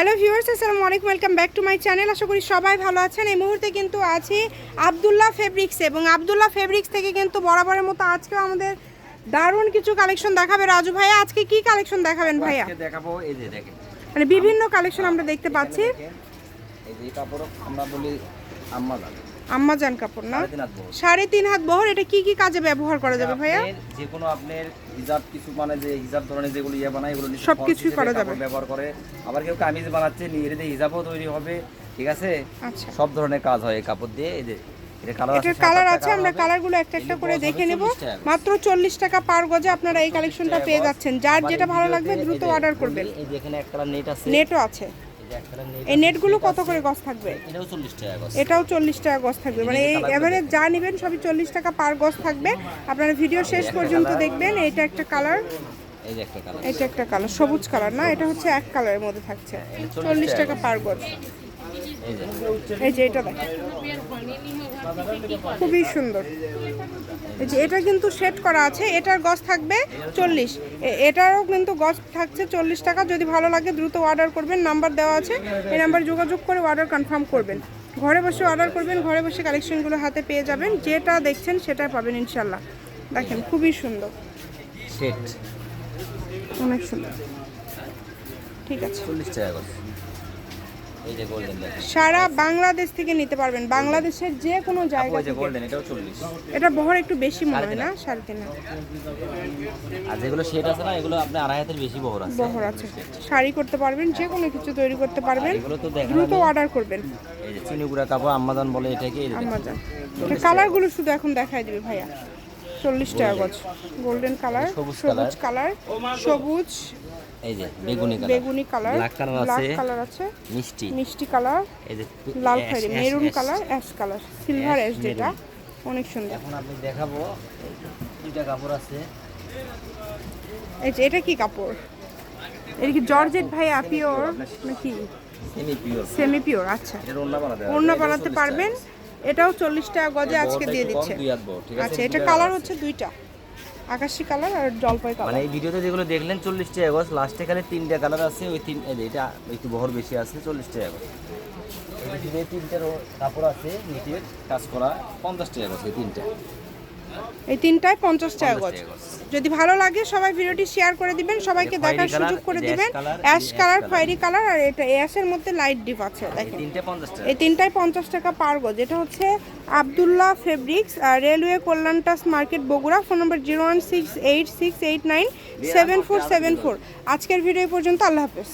Hello viewers আসসালামু আলাইকুম welcome back to my channel. আশা করি সবাই ভালো আছেন। এই মুহূর্তে কিন্তু আছি আবদুল্লাহ ফেব্রিক্স এবং আবদুল্লাহ ফেব্রিক্স থেকে কিন্তু বরাবরের মতো আজকেও আমাদের দারুণ কিছু কালেকশন দেখাবে রাজু ভাইয়া। আজকে কি কালেকশন দেখাবেন ভাইয়া? আজকে দেখাবো এই যে দেখেন। মানে বিভিন্ন কালেকশন আমরা দেখতে পাচ্ছি। এই যে কাপড় আমরা বলি আম্মা আম্মাজান কাপড় না? সাড়ে তিন হাত বহর। এটা কি কি কাজে ব্যবহার করা যাবে ভাইয়া? যে কোনো আপনার হিজাব কিছু মানে যে হিজাব ধরনের যেগুলো ইয়ে বানায় এগুলো সবকিছুই false করা যাবে। ব্যবহার করে। আবার কেউ কামিজ বানাচ্ছে নিজের দিয়ে হিজাবও তৈরি হবে ঠিক আছে? আচ্ছা। সব ধরনের কাজ হয় এই কাপড় দিয়ে এই যে কালার আছে এটার কালার আছে আমরা কালারগুলো একটা একটা করে দেখে নেব। মাত্র চল্লিশ টাকা পার গজে আপনারা এই কালেকশনটা পেয়ে যাচ্ছেন। যার যেটা ভালো লাগবে দ্রুত অর্ডার করবেন। নেটও আছে। এই নেটগুলো কত করে গজ থাকবে? এটাও চল্লিশ টাকা গজ। এটাও চল্লিশ টাকা গজ থাকবে। মানে এই এভারেজ যা নেবেন সবই চল্লিশ টাকা পার গজ থাকবে। আপনারা ভিডিও শেষ পর্যন্ত দেখবেন এটা একটা কালার একটা কালার এটা একটা কালার সবুজ কালার না এটা হচ্ছে এক কালারের মধ্যে থাকছে। চল্লিশ টাকা পার গজ। এই যে এটা দেখেন খুবই সুন্দর। এই যে এটা কিন্তু সেট করা আছে এটার গজ থাকবে চল্লিশ। এটারও কিন্তু গজ থাকছে চল্লিশ টাকা। যদি ভালো লাগে দ্রুত অর্ডার করবেন নাম্বার দেওয়া আছে। এই নাম্বার যোগাযোগ করে অর্ডার কনফার্ম করবেন। ঘরে বসে অর্ডার করবেন ঘরে বসে কালেকশনগুলো হাতে পেয়ে যাবেন। যেটা দেখছেন সেটা পাবেন ইনশাল্লাহ দেখেন খুবই সুন্দর। সেট অনেক সুন্দর। ঠিক আছে। চল্লিশ টাকা সারা বাংলাদেশ থেকে নিতে পারবেন। বাংলাদেশের যে কোনো জায়গা থেকে। গোল্ডেন এটাও চল্লিশ। এটা বহর একটু বেশি মনে হয় না? সাড়ে তিন আর যেগুলো সেট আছে না এগুলো আপনি আড়াই হাতের বেশি বহর আছে। বহর আছে। শাড়ি করতে পারবেন যে কোনো কিছু তৈরি করতে পারবেন। এগুলো তো দেখেন দ্রুত অর্ডার করবেন। এই যে চিনিগুড়া কাপড় আম্মাদান বলে এটাকে এটা কালারগুলো শুধু এখন দেখাই দিবে ভাইয়া। চল্লিশ টাকা গজ গোল্ডেন কালার সবুজ কালার সবুজ এই যে বেগুনি কালার বেগুনি কালার ব্ল্যাক কালার আছে কালার আছে মিষ্টি। মিষ্টি কালার এই যে লাল খয়েরি maroon colour ash colour silver ash যেটা অনেক সুন্দর। এখন আপনি দেখাবো দুইটা কাপড় আছে। এই যে এটা কি কাপড়? এটা কি জর্জেট ভাইয়া পিওর নাকি? সেমি পিওর সেমি পিওর আচ্ছা এর ওন্না। বানাতে পারবেন? এটাও চল্লিশ টাকা গজে আজকে দিয়ে দিচ্ছে। দুই হাত বড়, ঠিক আছে? আচ্ছা এটা কালার হচ্ছে দুইটা। আকাশি কালার আর জলপাই কালার মানে এই ভিডিওতে যেগুলো দেখলেন চল্লিশ টাকা গজ লাস্টে এখানে তিনটা কালার আছে ওই তিন এটা একটু বহর বেশি আছে চল্লিশ টাকা গজ। এই যে তিনটার কাপড় আছে নিচের কাজ করা পঞ্চাশ টাকা গজ এই তিনটা। এই তিনটায় পঞ্চাশ টাকা গজ। 50 টাকা গজ। যদি ভালো লাগে সবাই ভিডিওটি শেয়ার করে দিবেন সবাইকে দেখার সুযোগ করে দিবেন। অ্যাশ কালার, খয়েরি কালার আর এটা অ্যাশের মধ্যে লাইট ডিপ আছে এই দেখেন। এই তিনটায় পঞ্চাশ টাকা পার গজ। এটা হচ্ছে আবদুল্লাহ ফেব্রিক্স আর রেলওয়ে কল্যাণ টাস market Bogura. Phone number zero one six eight six eight nine seven four seven four আজকের ভিডিও পর্যন্ত আল্লাহ হাফেজ।